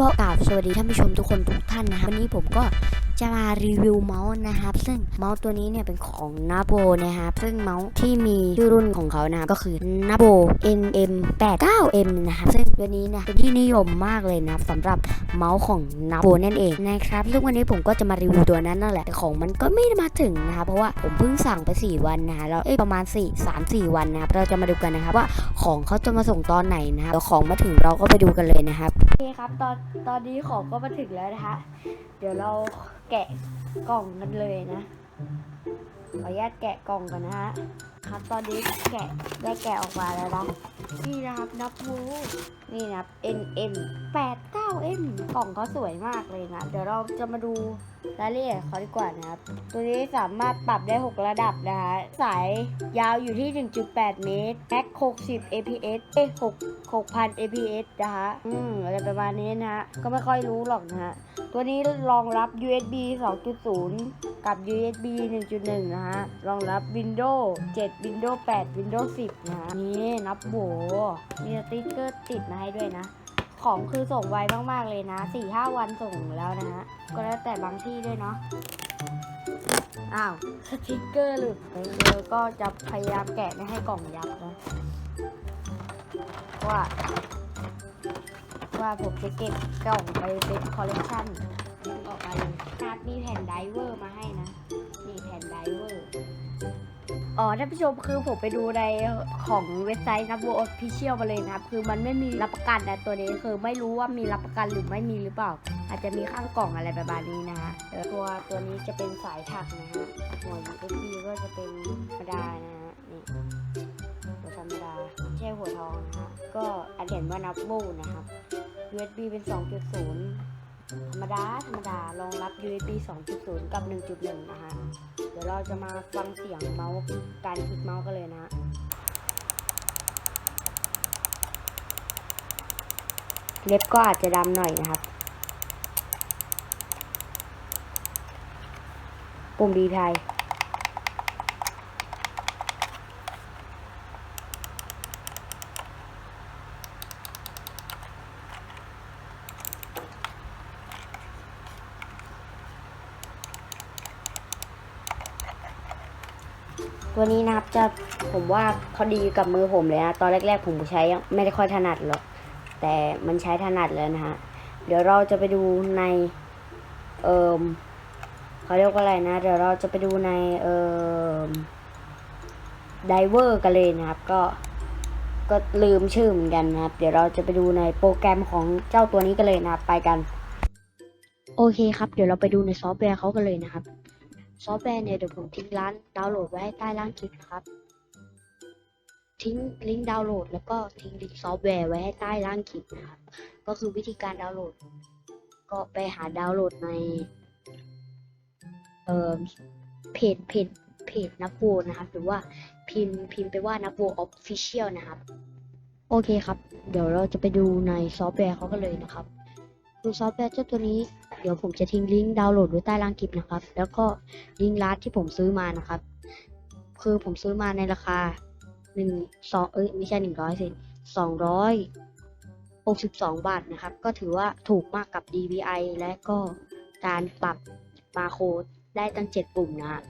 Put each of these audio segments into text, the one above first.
ก็กราบสวัสดีท่านผู้ชมทุกคนทุกท่านนะครับวันนี้ผมก็จะมารีวิวเมาส์นะครับ ซึ่งเมาส์ตัวนี้เนี่ยเป็นของนาโบนะครับ ซึ่งเมาส์ที่มีชื่อรุ่นของเขานะครับก็คือนาโบ NM 89M นะครับซึ่งตัวนี้นะเป็นที่นิยมมากเลยนะครับสำหรับเมาส์ของนาโบนั่นเองนะครับซึ่งวันนี้ผมก็จะมารีวิวตัวนั้นนั่นแหละแต่ของมันก็ไม่ได้มาถึงนะครับเพราะว่าผมเพิ่งสั่งไป 4 วันนะฮะแล้วประมาณ 4 3 4 วันนะครับเราจะมาดูกันนะครับว่าของเขาจะมาส่งตอนไหนนะครับแล้วของมาถึงเราก็ไปดูกันเลยนะครับ เคครับ ตอนตอนนี้ของก็มาถึงแล้วนะคะ เดี๋ยวเราแกะกล่องกันเลยนะ ขออนุญาตแกะกล่องกันนะฮะ ครับ ตอนนี้แกะได้แกะออกมาแล้วนะนี่นะครับนับวูนี่นะครับ N N 8 9 N กล่องเขาสวยมากเลยนะเดี๋ยวเราจะมาดูรายละเอียดเขาดีกว่านะครับ ตัวนี้สามารถปรับได้ 6 ระดับนะคะ สายยาวอยู่ที่ 1.8 เมตรแม็ก60 APS เอ้ย6 6,000 APS นะคะอืมอะไรประมาณนี้นะฮะ ก็ไม่ค่อยรู้หรอกนะฮะ ตัวนี้รองรับ USB 2.0 กับ USB 1.1 นะฮะ รองรับ Windows 7 Windows 8 Windows 10นะฮะนี่นับโบมีสติ๊กเกอร์ติดมาให้ด้วยนะ ของคือส่งไวมาก ๆ เลยนะ 4-5 วันส่งแล้วนะฮะ ก็แล้วแต่บางที่ด้วยเนาะ อ้าว สติ๊กเกอร์หลุดเลยก็จะพยายามแกะไม่ให้กล่องยับนะว่า ว่าผมจะเก็บกล่องไปเป็นคอลเลกชันออกมาเลยนัดมีแผ่นไดเวอร์มาให้นะนี่แผ่นไดเวอร์ อ๋อท่านผู้ชมคือผมไปดูในของเว็บไซต์นับโวออฟฟิเชียลมาเลยนะครับ คือมันไม่มีรับประกันนะตัวนี้คือไม่รู้ว่ามีรับประกันหรือไม่มีหรือเปล่า อาจจะมีข้างกล่องอะไรประมาณนี้นะฮะตัวตัวนี้จะเป็นสายถักนะฮะหัว USB ก็จะเป็นธรรมดานะฮะนี่หัวธรรมดาไม่ใช่หัวทองนะฮะก็อันเห็นว่านับโวนะครับ USB เป็น 2.0 ธรรมดาธรรมดารองรับ USB 2.0 กับ 1.1 นะฮะ ดี๋ยวเราจะมาฟังเสียงเมาส์การคลิกเมาส์กันเลยนะเล็บก็อาจจะดำหน่อยนะครับ ปุ่มดีไทย ตัวนี้นะครับจะผมว่าเขาดีกับมือผมเลยนะตอนแรก ๆ ผมใช้ไม่ได้ค่อยถนัดหรอกแต่มันใช้ถนัดแล้วนะฮะเดี๋ยวเราจะไปดูในเอ่มเขาเรียกว่าอะไรนะ เดี๋ยวเราจะไปดูในเอ่มไดเวอร์กันเลยนะครับ ก็ก็ลืมชื่อเหมือนกันนะครับ เดี๋ยวเราจะไปดูในโปรแกรมของเจ้าตัวนี้กันเลยนะครับ ไปกัน โอเคครับ เดี๋ยวเราไปดูในซอฟต์แวร์เขากันเลยนะครับ ซอฟต์แวร์เนี่ยเดี๋ยวผมทิ้งร้านดาวน์โหลดไว้ให้ใต้ล่างคลิปนะครับ ทิ้งลิงก์ดาวน์โหลด แล้วก็ทิ้งลิงก์ซอฟต์แวร์ไว้ให้ใต้ล่างคลิปนะครับ ก็คือวิธีการดาวน์โหลด ก็ไปหาดาวน์โหลดในเอ่อเพจเพจเพจนับโวนะครับ หรือว่าพิมพ์พิมพ์ไปว่านับโวออฟฟิเชียลนะครับ โอเคครับ เดี๋ยวเราจะไปดูในซอฟต์แวร์เขากันเลยนะครับ ดูซอฟต์แวร์เจ้าตัวนี้ ดี๋ยวผมจะทิ้งลิงก์ดาวน์โหลดไว้ใต้ล่างคลิปนะครับ แล้วก็ลิงก์ร้านที่ผมซื้อมานะครับ คือผมซื้อมาในราคาหนึ่งสองเอ้ยไม่ใช่หนึ่งร้อยสิสองร้อยหกสิบสองบาทนะครับ ก็ถือว่าถูกมากกับ DVI และก็การปรับมาโคดได้ตั้งเจ็ดปุ่มนะฮะ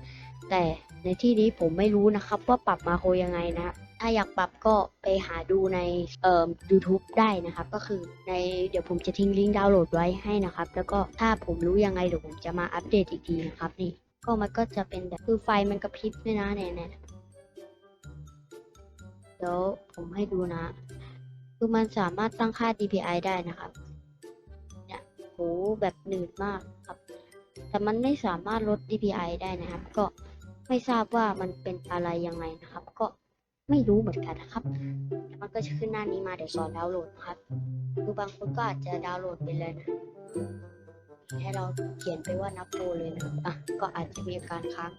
แต่ในที่นี้ผมไม่รู้นะครับว่าปรับมาโครยังไงนะถ้าอยากปรับก็ไปหาดูในเอ่อ YouTube ได้นะครับ ก็คือในเดี๋ยวผมจะทิ้งลิงก์ดาวน์โหลดไว้ให้นะครับ แล้วก็ถ้าผมรู้ยังไงเดี๋ยวผมจะมาอัปเดตอีกทีนะครับนี่ก็มันก็จะเป็นแบบคือไฟมันกระพริบด้วยนะเนี่ยเนี่ยเดี๋ยวผมให้ดูนะ คือมันสามารถตั้งค่า DPI ได้นะครับ เนี่ยโหแบบหนืดมากครับ แต่มันไม่สามารถลด DPI ได้นะครับ ก็ ไม่ทราบว่ามันเป็นอะไรยังไงนะครับ ก็ไม่รู้เหมือนกันนะครับมันก็จะขึ้นหน้านี้มาเดี๋ยวสอนดาวน์โหลดนะครับคือบางคนก็อาจจะดาวน์โหลดไปเลยนะให้เราเขียนไปว่านับโปเลยนะอะก็อาจจะมีอาการค้าง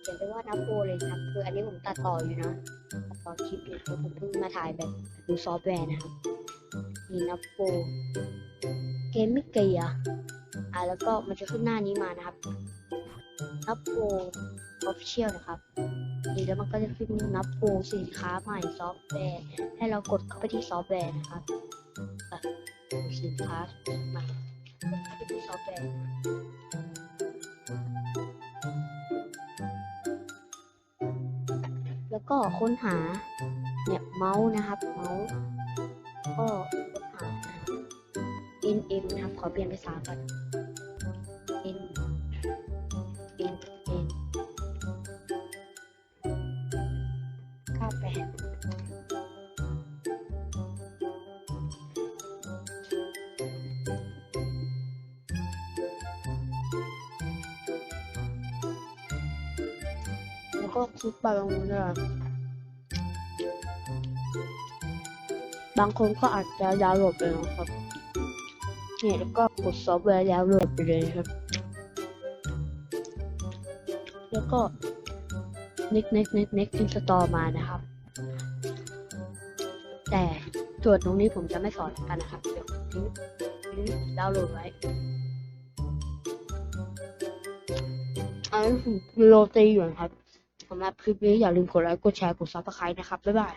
เขียนไปว่านับโปเลยครับ คืออันนี้ผมตัดต่ออยู่นะตัดต่อคลิปอยู่เพราะผมเพิ่งมาถ่ายแบบดูซอฟต์แวร์นะครับมีนับโปเกมไม่เกียอะแล้วก็มันจะขึ้นหน้านี้มานะครับ นับโปรออฟฟิเชียลนะครับนี่แล้วมันก็จะขึ้นนับโปรสินค้าใหม่ซอฟต์แวร์ ให้เรากดเข้าไปที่ซอฟต์แวร์นะครับสินค้าใหมาที่ซอฟต์แวร์แล้วก็ค้นหาเนี่ยเมาส์นะครับเมาส์ก็ค้นหา N M นะครับขอเปลี่ยนภาษาก่อน แล้วก็คลิกไปตรงนู้นเลยบางคนก็อาจจะดาวน์โหลดไปนะครับเนี่ยแล้วก็กดซอฟต์แวร์ดาวน์โหลดไปเลยครับ แล้วก็ next next next next install มานะครับ แต่ส่วนตรงนี้ผมจะไม่สอนกันนะครับเดี๋ยวทิ้งทิ้งดาวน์โหลดไว้อันนี้ผมโรตีอยู่นะครับสำหรับคลิปนี้อย่าลืมกดไลค์กดแชร์กดซับสไครต์นะครับ บ๊ายบาย